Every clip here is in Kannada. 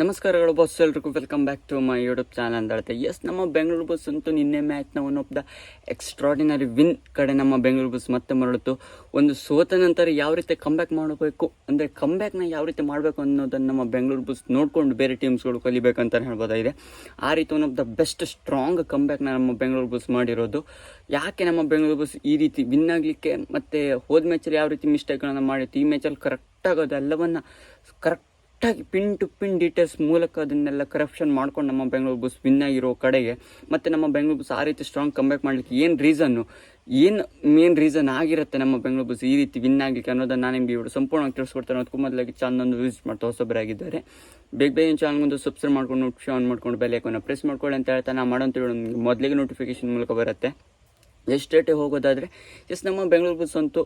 ನಮಸ್ಕಾರಗಳು ಬಾಸ್ ಎಲ್ರಿಗೂ. Welcome back to my YouTube channel ಅಂತ ಹೇಳ್ತೆ ಎಸ್ ನಮ್ಮ ಬೆಂಗಳೂರು ಬಸ್ ಅಂತೂ ನಿನ್ನೆ ಮ್ಯಾಚ್ನ one of the extraordinary win ಕಡೆ ನಮ್ಮ ಬೆಂಗಳೂರು ಬಸ್ ಮತ್ತೆ ಮರಳಿತು ಒಂದು ಸೋತ ನಂತರ ಯಾವ ರೀತಿ ಕಂಬ್ಯಾಕ್ ಮಾಡಬೇಕು, ಅಂದರೆ ಕಂಬ್ಯಾಕ್ನ ಯಾವ ರೀತಿ ಮಾಡಬೇಕು ಅನ್ನೋದನ್ನು ನಮ್ಮ ಬೆಂಗಳೂರು ಬಸ್ ನೋಡಿಕೊಂಡು ಬೇರೆ ಟೀಮ್ಸ್ಗಳು ಕಲಿಬೇಕಂತ ಹೇಳ್ಬೋದಾಗಿದೆ. ಆ ರೀತಿ one of the best strong ಕಂಬ್ಯಾಕ್ನ ನಮ್ಮ ಬೆಂಗಳೂರು ಬಸ್ ಮಾಡಿರೋದು. ಯಾಕೆ ನಮ್ಮ ಬೆಂಗಳೂರು ಬಸ್ ಈ ರೀತಿ ವಿನ್ ಆಗಲಿಕ್ಕೆ, ಮತ್ತು ಹೋದ ಮ್ಯಾಚಲ್ಲಿ ಯಾವ ರೀತಿ ಮಿಸ್ಟೇಕ್ಗಳನ್ನು ಮಾಡಿತ್ತು ಈ ಮ್ಯಾಚಲ್ಲಿ ಕರೆಕ್ಟ್ ಆಗೋದು ಎಲ್ಲವನ್ನು ಕರೆಕ್ಟಾಗಿ ಪಿನ್ ಟು ಪಿನ್ ಡೀಟೇಲ್ಸ್ ಮೂಲಕ ಅದನ್ನೆಲ್ಲ ಕರಪ್ಷನ್ ಮಾಡ್ಕೊಂಡು ನಮ್ಮ ಬೆಂಗಳೂರು ಬಸ್ ವಿನ್ ಆಗಿರೋ ಕಡೆಗೆ, ಮತ್ತು ನಮ್ಮ ಬೆಂಗಳೂರು ಬಸ್ ಆ ರೀತಿ ಸ್ಟ್ರಾಂಗ್ ಕಂಬ್ಯಾಕ್ ಮಾಡಲಿಕ್ಕೆ ಏನು ರೀಸನ್ನು ಏನು ಮೇನ್ ರೀಸನ್ ಆಗಿರುತ್ತೆ ನಮ್ಮ ಬೆಂಗಳೂರು ಬಸ್ ಈ ರೀತಿ ವಿನ್ ಆಗಲಿಕ್ಕೆ ಅನ್ನೋದನ್ನು ನಾನು ನಿಮಗೆ ಇವರು ಸಂಪೂರ್ಣವಾಗಿ ತಿಳಿಸ್ಕೊಡ್ತಾರೆ. ಅದಕ್ಕೂ ಮೊದಲಾಗಿ ಚಾನಲ್ ವಿಸಿಟ್ ಮಾಡ್ತಾ ಹೊಸಬರಾಗಿದ್ದಾರೆ. ಬೇಗ ಬೇಗ ಮುಂದೆ ಸಬ್ಸ್ಕ್ರೈಬ್ ಮಾಡ್ಕೊಂಡು ನೋಟಿಫಿಕೇಶನ್ ಆನ್ ಮಾಡ್ಕೊಂಡು ಬೆಲೆ ಕೊನೆ ಪ್ರೆಸ್ ಮಾಡ್ಕೊಳ್ಳಿ ಅಂತ ಹೇಳ್ತಾ ನಾನು ವಿಡಿಯೋ ನಿಮ್ಗೆ ಮೊದಲಿಗೆ ನೋಟಿಫಿಕೇಶನ್ ಮೂಲಕ ಬರುತ್ತೆ. ಎಸ್ಟೇಟೇ ಹೋಗೋದಾದರೆ ಜಸ್ಟ್ ನಮ್ಮ ಬೆಂಗಳೂರು ಬಸ್ ಅಂತೂ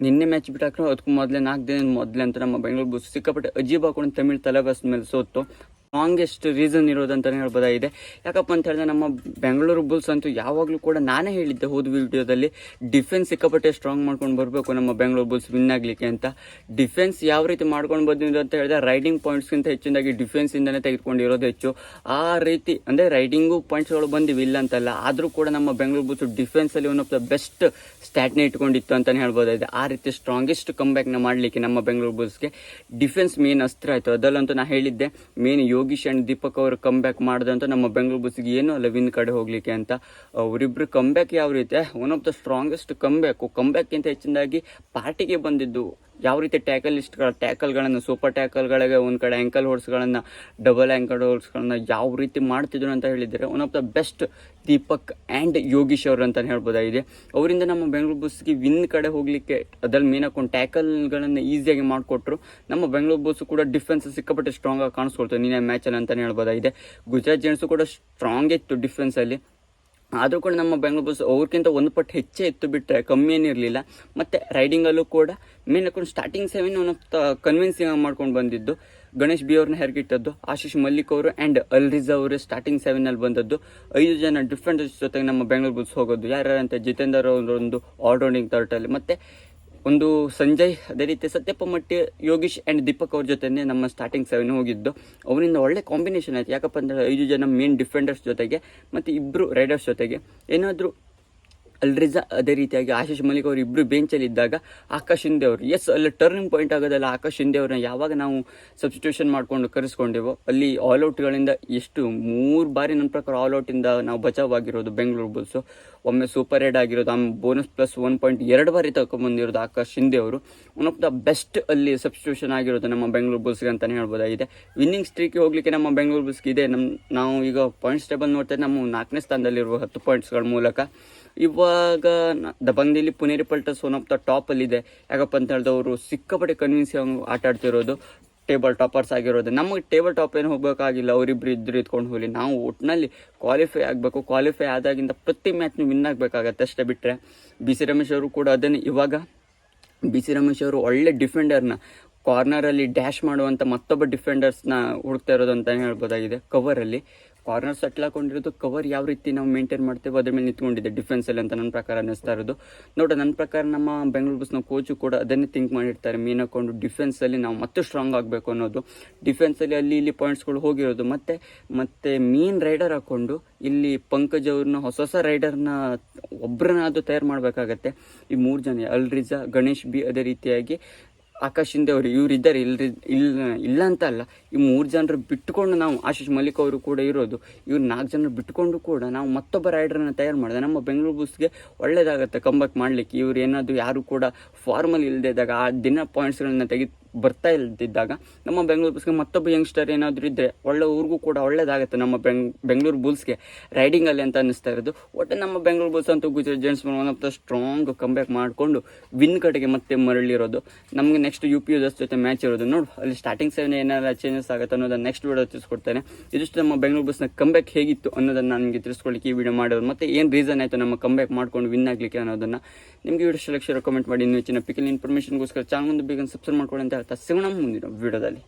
ನಿನ್ನೆ ಮ್ಯಾಚ್ ಬಿಟ್ಟಾಕ್ರೆ ಅದಕ್ಕೂ ಮೊದಲೇ ನಾಲ್ಕು ದಿನ ಮೊದಲೇ ಅಂತ ನಮ್ಮ ಬೆಂಗಳೂರು ಸಿಕ್ಕಾಪಟ್ಟೆ ಅಜೀಬ್ ಹಾಕೊಂಡು ತಮಿಳು ತಲೆ ಮೇಲೆ ಸೋತು. ಸ್ಟ್ರಾಂಗೆಸ್ಟ್ ರೀಸನ್ ಇರೋದಂತಲೇ ಹೇಳ್ಬೋದಾಗಿದೆ ಯಾಕಪ್ಪ ಅಂತ ಹೇಳಿದ್ರೆ ನಮ್ಮ ಬೆಂಗಳೂರು ಬುಲ್ಸ್ ಅಂತೂ ಯಾವಾಗಲೂ ಕೂಡ ನಾನೇ ಹೇಳಿದ್ದೆ ಹೋದ ವಿಡಿಯೋದಲ್ಲಿ ಡಿಫೆನ್ಸ್ ಸಿಕ್ಕಾಪಟ್ಟೆ ಸ್ಟ್ರಾಂಗ್ ಮಾಡ್ಕೊಂಡು ಬರಬೇಕು ನಮ್ಮ ಬೆಂಗಳೂರು ಬುಲ್ಸ್ ವಿನ್ ಆಗಲಿಕ್ಕೆ ಅಂತ. ಡಿಫೆನ್ಸ್ ಯಾವ ರೀತಿ ಮಾಡ್ಕೊಂಡು ಬಂದಿದ್ದು ಅಂತ ಹೇಳಿದ್ರೆ ರೈಡಿಂಗ್ ಪಾಯಿಂಟ್ಸ್ಗಿಂತ ಹೆಚ್ಚಿನದಾಗಿ ಡಿಫೆನ್ಸಿಂದನೇ ತೆಗೆದುಕೊಂಡಿರೋದು ಹೆಚ್ಚು. ಆ ರೀತಿ, ಅಂದರೆ ರೈಡಿಂಗು ಪಾಯಿಂಟ್ಸ್ಗಳು ಬಂದಿವೆ, ಇಲ್ಲ ಅಂತಲ್ಲ, ಆದರೂ ಕೂಡ ನಮ್ಮ ಬೆಂಗಳೂರು ಬುಲ್ಸ್ ಡಿಫೆನ್ಸಲ್ಲಿ ಒನ್ ಆಫ್ ದ ಬೆಸ್ಟ್ ಸ್ಟ್ಯಾಟ್ನೇ ಇಟ್ಕೊಂಡಿತ್ತು ಅಂತಲೇ ಹೇಳ್ಬೋದಾಗಿದೆ ಆ ರೀತಿ ಸ್ಟ್ರಾಂಗೆಸ್ಟ್ ಕಂಬ್ಯಾಕ್ನ ಮಾಡಲಿಕ್ಕೆ ನಮ್ಮ ಬೆಂಗಳೂರು ಬುಲ್ಸ್ಗೆ ಡಿಫೆನ್ಸ್ ಮೇನ್ ಅಸ್ತ್ರ ಆಯಿತು. ಅದಲ್ಲಂತೂ ನಾನು ಹೇಳಿದ್ದೆ ಮೇನ್ ಯೋಗೀಶ್ ಆ್ಯಂಡ್ ದೀಪಕ್ ಅವರು ಕಂಬ್ಯಾಕ್ ಮಾಡಿದಂತ ನಮ್ಮ ಬೆಂಗಳೂರು ಬಸ್ಸಿಗೆ ಏನು ಅಲ್ಲ ವಿನ್ ಕಡೆ ಹೋಗಲಿಕ್ಕೆ ಅಂತ. ಅವರಿಬ್ಬರು ಬ್ಯಾಕ್ ಯಾವ ರೀತಿ? One of the strongest comeback ಅಂತ ಹೆಚ್ಚಿನದಾಗಿ ಪಾರ್ಟಿಗೆ ಬಂದಿದ್ದು ಯಾವ ರೀತಿ ಟ್ಯಾಕಲ್ ಲಿಸ್ಟ್ಗಳ ಟ್ಯಾಕಲ್ಗಳನ್ನು ಸೂಪರ್ ಟ್ಯಾಕಲ್ಗಳಿಗೆ ಒಂದು ಕಡೆ ಆ್ಯಂಕಲ್ ಹೋರ್ಸ್ಗಳನ್ನು ಡಬಲ್ ಆ್ಯಂಕಲ್ ಹೊಡ್ಸ್ಗಳನ್ನು ಯಾವ ರೀತಿ ಮಾಡ್ತಿದ್ರು ಅಂತ ಹೇಳಿದರೆ one of the best Deepak and Yogesh ಅವರು ಅಂತ ಹೇಳ್ಬೋದಾಗಿದೆ. ಅವರಿಂದ ನಮ್ಮ ಬೆಂಗಳೂರು ಬಸ್ಗೆ ವಿನ್ ಕಡೆ ಹೋಗಲಿಕ್ಕೆ ಅದ್ರಲ್ಲಿ ಮೇನ್ ಹಾಕೊಂಡು ಟ್ಯಾಕಲ್ಗಳನ್ನು ಈಸಿಯಾಗಿ ಮಾಡಿಕೊಟ್ರು. ನಮ್ಮ ಬೆಂಗಳೂರು ಬಸ್ಸು ಕೂಡ ಡಿಫೆನ್ಸ್ ಸಿಕ್ಕಾಪಟ್ಟೆ ಸ್ಟ್ರಾಂಗಾಗಿ ಕಾಣಿಸ್ಕೊಳ್ತು ನಿನ್ನೆ ಮ್ಯಾಚಲ್ಲಿ ಅಂತಲೇ ಹೇಳ್ಬೋದಾಗಿದೆ. ಗುಜರಾತ್ ಜೆಂಟ್ಸು ಕೂಡ ಸ್ಟ್ರಾಂಗ್ ಇತ್ತು ಡಿಫೆನ್ಸಲ್ಲಿ ಆದರೂ ಕೂಡ ನಮ್ಮ ಬೆಂಗಳೂರು ಬಸ್ ಅವ್ರಿಗಿಂತ ಒಂದು ಪಟ್ಟು ಹೆಚ್ಚೇ ಇತ್ತು ಬಿಟ್ಟರೆ ಕಮ್ಮಿ ಏನಿರಲಿಲ್ಲ ಮತ್ತು ರೈಡಿಂಗಲ್ಲೂ ಕೂಡ ಮೇನ್ ಹಾಕೊಂಡು starting seven one of convincing ಮಾಡ್ಕೊಂಡು ಬಂದಿದ್ದು. ಗಣೇಶ್ ಬಿ ಅವ್ರನ್ನ ಹೆರ್ಗಿಟ್ಟದ್ದು, ಆಶೀಶ್ ಮಲ್ಲಿಕ್ ಅವರು ಆ್ಯಂಡ್ ಅಲ್ರಿಜಾ ಅವರು ಸ್ಟಾರ್ಟಿಂಗ್ ಸೆವೆನಲ್ಲಿ ಬಂದದ್ದು. ಐದು ಜನ ಡಿಫ್ರೆಂಟ್ ಜೊತೆಗೆ ನಮ್ಮ ಬೆಂಗಳೂರು ಬಸ್ ಹೋಗೋದು. ಯಾರ್ಯಾರಂತೆ ಜಿತೇಂದರ್ ಅವರೊಂದು ಆಲ್ರೌಂಡಿಂಗ್ ತರ್ಟಲ್ಲಿ. ಮತ್ತು ಒಂದು ಸಂಜಯ್, ಅದೇ ರೀತಿ ಸತ್ಯಪ್ಪ ಮಟ್ಟಿ, ಯೋಗೀಶ್ ಆ್ಯಂಡ್ ದೀಪಕ್ ಅವ್ರ ಜೊತೆನೇ ನಮ್ಮ ಸ್ಟಾರ್ಟಿಂಗ್ ಸೆವೆನ್ ಹೋಗಿದ್ದು. ಅವರಿಂದ ಒಳ್ಳೆ ಕಾಂಬಿನೇಷನ್ ಆಯಿತು. ಯಾಕಪ್ಪ ಅಂದರೆ ಐದು ಜನ ಮೇನ್ ಡಿಫೆಂಡರ್ಸ್ ಜೊತೆಗೆ, ಮತ್ತು ಇಬ್ಬರು ರೈಡರ್ಸ್ ಜೊತೆಗೆ. ಏನಾದರೂ ಅಲ್ರಿಜಾ ಅದೇ ರೀತಿಯಾಗಿ ಆಶೀಶ್ ಮಲ್ಲಿಕ್ ಅವರು ಇಬ್ಬರು ಬೆಂಚಲ್ಲಿ ಇದ್ದಾಗ ಆಕಾಶ್ ಶಿಂದೆ ಅವರು. ಎಸ್ ಅಲ್ಲಿ ಟರ್ನಿಂಗ್ ಪಾಯಿಂಟ್ ಆಗೋದಲ್ಲ ಆಕಾಶ್ ಶಿಂದೆ ಅವ್ರನ್ನ ಯಾವಾಗ ನಾವು ಸಬ್ಸ್ಟಿಟ್ಯೂಷನ್ ಮಾಡಿಕೊಂಡು ಕರೆಸ್ಕೊಂಡೆವೋ, ಅಲ್ಲಿ ಆಲ್ಔಟ್ಗಳಿಂದ ಎಷ್ಟು, ಮೂರು ಬಾರಿ ನನ್ನ ಪ್ರಕಾರ ಆಲ್ಔಟಿಂದ ನಾವು ಬಚಾವ್ ಆಗಿರೋದು ಬೆಂಗಳೂರು ಬುಲ್ಸು. ಒಮ್ಮೆ ಸೂಪರ್ ರೇಡ್ ಆಗಿರೋದು ಆಮೇಲೆ ಬೋನಸ್ ಪ್ಲಸ್ ಒನ್ ಪಾಯಿಂಟ್ ಎರಡು ಬಾರಿ ತಗೊಂಬಂದಿರೋದು ಆಕಾಶ್ ಶಿಂದೆ ಅವರು. ಒನ್ ಆಫ್ ದ ಬೆಸ್ಟ್ ಅಲ್ಲಿ ಸಬ್ಸ್ಟಿಟ್ಯೂಷನ್ ಆಗಿರೋದು ನಮ್ಮ ಬೆಂಗಳೂರು ಬುಲ್ಸ್ಗೆ ಅಂತಲೇ ಹೇಳ್ಬೋದಾಗಿದೆ. ವಿನ್ನಿಂಗ್ ಸ್ಟ್ರೀಕ್ಗೆ ಹೋಗಲಿಕ್ಕೆ ನಮ್ಮ ಬೆಂಗಳೂರು ಬುಲ್ಸ್ಗೆ ಇದೆ. ನಮ್ಮ ನಾವು ಈಗ ಪಾಯಿಂಟ್ಸ್ ಟೇಬಲ್ ನೋಡ್ತೇವೆ ನಮ್ಮ ನಾಲ್ಕನೇ ಸ್ಥಾನದಲ್ಲಿರುವ ಹತ್ತು ಪಾಯಿಂಟ್ಸ್ಗಳ ಮೂಲಕ ಇವಾಗ ದಬಂಗ್ದಿಲ್ಲಿ Puneri Paltan one of the ಟಾಪಲ್ಲಿದೆ ಯಾಕಪ್ಪ ಅಂತ ಹೇಳಿದ್ರೆ ಅವರು ಸಿಕ್ಕಾಪಟ್ಟೆ ಕನ್ವಿನ್ಸ್ ಆಟ ಆಡ್ತಿರೋದು ಟೇಬಲ್ ಟಾಪರ್ಸ್ ಆಗಿರೋದು. ನಮಗೆ ಟೇಬಲ್ ಟಾಪ್ ಏನು ಹೋಗಬೇಕಾಗಿಲ್ಲ, ಅವರಿಬ್ರು ಇದ್ರು ಇದ್ಕೊಂಡು ಹೋಗಲಿ. ನಾವು ಒಟ್ಟಿನಲ್ಲಿ ಕ್ವಾಲಿಫೈ ಆಗಬೇಕು. ಕ್ವಾಲಿಫೈ ಆದಾಗಿಂದ ಪ್ರತಿ ಮ್ಯಾಚ್ನು ವಿನ್ ಆಗಬೇಕಾಗತ್ತೆ ಅಷ್ಟೇ ಬಿಟ್ಟರೆ ಬಿ ಸಿ ರಮೇಶ್ ಅವರು ಕೂಡ ಅದನ್ನೇ. ಇವಾಗ ಬಿ ಸಿ ರಮೇಶ್ ಅವರು ಒಳ್ಳೆ ಡಿಫೆಂಡರ್ನ ಕಾರ್ನರಲ್ಲಿ ಡ್ಯಾಶ್ ಮಾಡುವಂಥ ಮತ್ತೊಬ್ಬ ಡಿಫೆಂಡರ್ಸ್ನ ಹುಡುಕ್ತಾ ಇರೋದು ಅಂತಲೇ ಹೇಳ್ಬೋದಾಗಿದೆ. ಕವರಲ್ಲಿ ಕಾರ್ನರ್ ಸೆಟ್ಲ್ ಹಾಕೊಂಡಿರೋದು ಕವರ್ ಯಾವ ರೀತಿ ನಾವು ಮೇಂಟೈನ್ ಮಾಡ್ತೇವೆ ಅದ್ರ ಮೇಲೆ ನಿಂತ್ಕೊಂಡಿದೆ ಡಿಫೆನ್ಸಲ್ಲಿ ಅಂತ ನನ್ನ ಪ್ರಕಾರ ಅನ್ನಿಸ್ತಾ ಇರೋದು. ನೋಡ, ನನ್ನ ಪ್ರಕಾರ ನಮ್ಮ ಬೆಂಗಳೂರು ಬಸ್ನ ಕೋಚು ಕೂಡ ಅದನ್ನೇ ಥಿಂಕ್ ಮಾಡಿರ್ತಾರೆ, ಮೀನ್ ಹಾಕೊಂಡು ಡಿಫೆನ್ಸಲ್ಲಿ ನಾವು ಮತ್ತೆ ಸ್ಟ್ರಾಂಗ್ ಆಗಬೇಕು ಅನ್ನೋದು. ಡಿಫೆನ್ಸಲ್ಲಿ ಅಲ್ಲಿ ಇಲ್ಲಿ ಪಾಯಿಂಟ್ಸ್ಗಳು ಹೋಗಿರೋದು. ಮತ್ತು ಮತ್ತು ಮೀನ್ ರೈಡರ್ ಹಾಕ್ಕೊಂಡು ಇಲ್ಲಿ ಪಂಕಜ್ ಅವ್ರನ್ನ ಹೊಸ ಹೊಸ ರೈಡರ್ನ ಒಬ್ಬರನ್ನಾದರೂ ತಯಾರು ಮಾಡಬೇಕಾಗತ್ತೆ. ಈ ಮೂರು ಜನ, ಅಲ್ರಿಜಾ, ಗಣೇಶ್ ಬಿ ಅದೇ ರೀತಿಯಾಗಿ ಆಕಾಶ್ ಶಿಂದೆ ಅವರು ಇವ್ರು ಇದ್ದಾರೆ, ಇಲ್ರಿ ಇಲ್ಲ ಇಲ್ಲ ಅಂತ ಅಲ್ಲ. ಈ ಮೂರು ಜನರು ಬಿಟ್ಟುಕೊಂಡು ನಾವು ಆಶೀಶ್ ಮಲ್ಲಿಕ್ ಅವರು ಕೂಡ ಇರೋದು, ಇವ್ರು ನಾಲ್ಕು ಜನರು ಬಿಟ್ಟುಕೊಂಡು ಕೂಡ ನಾವು ಮತ್ತೊಬ್ಬ ರೈಡರನ್ನು ತಯಾರು ಮಾಡಿದೆ. ನಮ್ಮ ಬೆಂಗಳೂರು ಬೂಸ್ಗೆ ಒಳ್ಳೇದಾಗುತ್ತೆ ಕಂಬಕ್ ಮಾಡಲಿಕ್ಕೆ. ಇವ್ರು ಏನಾದರೂ ಯಾರು ಕೂಡ ಫಾರ್ಮಲ್ ಇಲ್ಲದೇ ಇದ್ದಾಗ ಆ ದಿನ ಪಾಯಿಂಟ್ಸ್ಗಳನ್ನ ತೆಗೆದು ಬರ್ತಾ ಇಲ್ದಿದ್ದಾಗ ನಮ್ಮ ಬೆಂಗಳೂರು ಬುಲ್ಸ್ಗೆ ಮತ್ತೊಬ್ಬ ಯಂಗ್ಸ್ಟರ್ ಏನಾದರೂ ಇದ್ದರೆ ಒಳ್ಳೆ ಊರಿಗೂ ಕೂಡ ಒಳ್ಳೇದಾಗುತ್ತೆ ನಮ್ಮ ಬೆಂಗ್ ಬೆಂಗಳೂರು ಬುಲ್ಸ್ಗೆ ರೈಡಿಂಗಲ್ಲಿ ಅಂತ ಅನ್ನಿಸ್ತಾ ಇರೋದು. ಒಟ್ಟು ನಮ್ಮ ಬೆಂಗಳೂರು ಬುಲ್ಸ್ ಅಂತೂ Gujarat Giants one of the strong comeback ಮಾಡಿಕೊಂಡು ವಿನ್ ಕಡೆಗೆ ಮತ್ತೆ ಮರಳಿರೋದು. ನಮಗೆ ನೆಕ್ಸ್ಟ್ ಯು ಪಿ ಎಸ್ ಜೊತೆ ಮ್ಯಾಚ್ ಇರೋದು. ನೋಡು, ಅಲ್ಲಿ ಸ್ಟಾರ್ಟಿಂಗ್ ಸೆವೆನ್ ಏನಾರ ಚೇಂಜಸ್ ಆಗುತ್ತೆ ಅನ್ನೋದನ್ನ ನೆಕ್ಸ್ಟ್ ವಿಡಿಯೋ ತಿಳಿಸ್ಕೊಡ್ತೇನೆ. ಇದಿಷ್ಟು ನಮ್ಮ ಬೆಂಗಳೂರು ಬಸ್ನ ಕಂಬ್ಯಾಕ್ ಹೇಗಿತ್ತು ಅನ್ನೋದನ್ನು ನನಗೆ ತಿಳಿಸ್ಕೊಳ್ಳಿಕ್ಕೆ ಈ ವಿಡಿಯೋ ಮಾಡೋದು. ಮತ್ತೆ ಏನು ರೀಸನ್ ಆಯಿತು ನಮ್ಮ ಕಂಬ್ಯಾಕ್ ಮಾಡ್ಕೊಂಡು ವಿನ್ ಆಗಲಿಕ್ಕೆ ಅನ್ನೋದನ್ನು? ನಿಮಗೆ ವಿಡಿಯೋ ಸೆಲೆಕ್ಷನ್ ಕಮೆಂಟ್ ಮಾಡಿ. ಇನ್ನೂ ಹೆಚ್ಚಿನ ಪಿಕಲ್ ಇನ್ಫಾರ್ಮೇಷನ್ಗೋಸ್ಕರ ಚಾನಲ್ ಒಂದು ಬೇಗ ಸಬ್ಸ್ಕ್ರೈಬ್ ಮಾಡ್ಕೊಳ್ಳಿ ಅಂತ ಹೇಳ್ತಾ ಸಿಗೋಣ ಮುಂದಿನ ವಿಡಿಯೋದಲ್ಲಿ